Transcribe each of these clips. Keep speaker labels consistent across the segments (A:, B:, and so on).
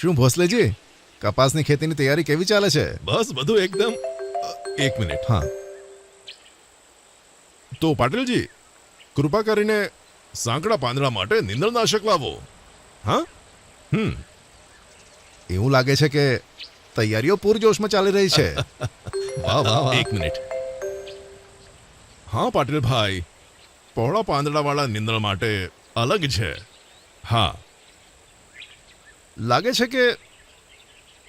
A: શું ભોસલેજી? કપાસની ખેતીની તૈયારી કેવી ચાલે છે?
B: બસ બધું એકદમ એક મિનિટ.
A: હા.
B: તો પાટીલજી કૃપા કરીને સાંકડા પાંદડા માટે નિંદણનાશક લાવો. હા? હમ.
A: એવું લાગે છે કે તૈયારીઓ પૂરજોશમાં ચાલી રહી છે. વાહ વાહ વાહ.
B: એક મિનિટ. હા પાટીલભાઈ. પહોળા પાંદડાવાળા નિંદણ માટે અલગ છે. હા.
A: લાગે છે કે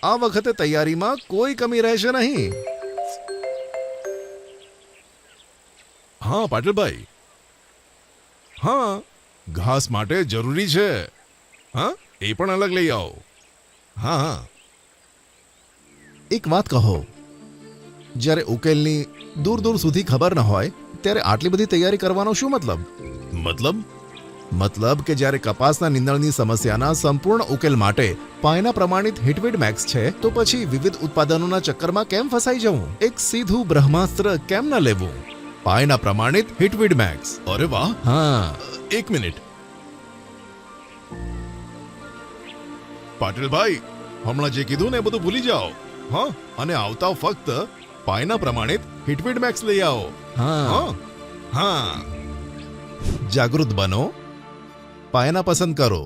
A: આ વખતે તૈયારીમાં કોઈ કમી રહેશે નહીં.
B: હા પાટીલભાઈ. હા ઘાસ માટે જરૂરી છે. હા? એ પણ અલગ લઈ આવો. હા હા.
A: એક વાત કહો. જ્યારે ઉકેલની દૂર દૂર સુધી ખબર ન હોય ત્યારે આટલી બધી તૈયારી કરવાનો શું મતલબ?
B: મતલબ?
A: મતલબ કે જ્યારે કપાસના નિંદણની સમસ્યાના સંપૂર્ણ ઉકેલ માટે પાયના પ્રમાણિત હિટવીડ મેક્સ છે તો પછી વિવિધ ઉત્પાદનોના ચક્કરમાં કેમ ફસાઈ જવું? એક સીધું બ્રહ્માસ્ત્ર કેમ ન લેવું? પાયના પ્રમાણિત હિટવીડ મેક્સ.
B: અરે વાહ!
A: હા.
B: એક મિનિટ. પાટીલભાઈ હમણાં જે કીધું ને એ બધું ભૂલી જાઓ. હા અને આવતા ફક્ત પાયના પ્રમાણિત હિટવીડ મેક્સ લઈ આવો.
A: હા.
B: હા. હા.
A: જાગૃત બનો. પાયના પસંદ કરો.